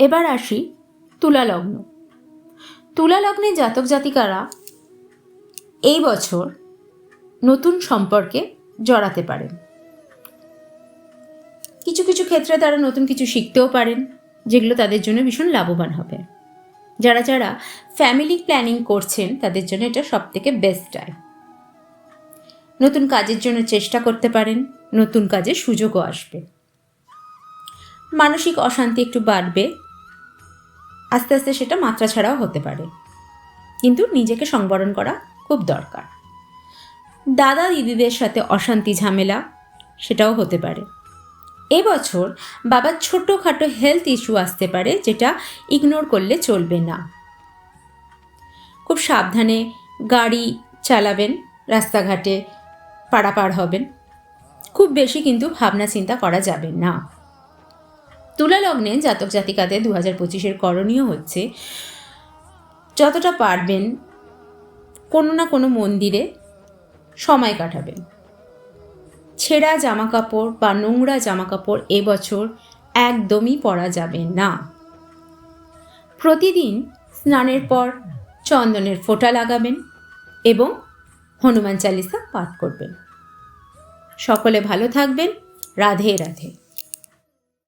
এবার আসি তুলা লগ্ন তুলা লগ্নে জাতক জাতিকারা এই বছর নতুন সম্পর্কে জড়াতে পারেন। কিছু কিছু ক্ষেত্রে তারা নতুন কিছু শিখতেও পারেন, যেগুলো তাদের জন্য ভীষণ লাভবান হবে। যারা যারা ফ্যামিলি প্ল্যানিং করছেন, তাদের জন্য এটা সব থেকে বেস্ট টাইম নতুন কাজের জন্য চেষ্টা করতে পারেন, নতুন কাজের সুযোগও আসবে। মানসিক অশান্তি একটু বাড়বে আস্তে আস্তে সেটা মাত্রা ছাড়াও হতে পারে। কিন্তু নিজেকে সংবরণ করা খুব দরকার। দাদা দিদিদের সাথে অশান্তি, ঝামেলা, সেটাও হতে পারে। এবছর বাবার ছোটোখাটো হেলথ ইস্যু আসতে পারে, যেটা ইগনোর করলে চলবে না। খুব সাবধানে গাড়ি চালাবেন, রাস্তাঘাটে পারাপার হবেন। খুব বেশি কিন্তু ভাবনা চিন্তা করা যাবে না। তুলা লগ্নে জাতক জাতিকাদের দু হাজার পঁচিশের করণীয় হচ্ছে যতটা পারবেন কোনো না কোনো মন্দিরে সময় কাটাবেন। ছেঁড়া জামা কাপড় বা নোংরা জামা কাপড় এবছর একদমই পরা যাবে না। প্রতিদিন স্নানের পর চন্দনের ফোঁটা লাগাবেন এবং হনুমান চালিসা পাঠ করবেন। সকলে ভালো থাকবেন। রাধে রাধে।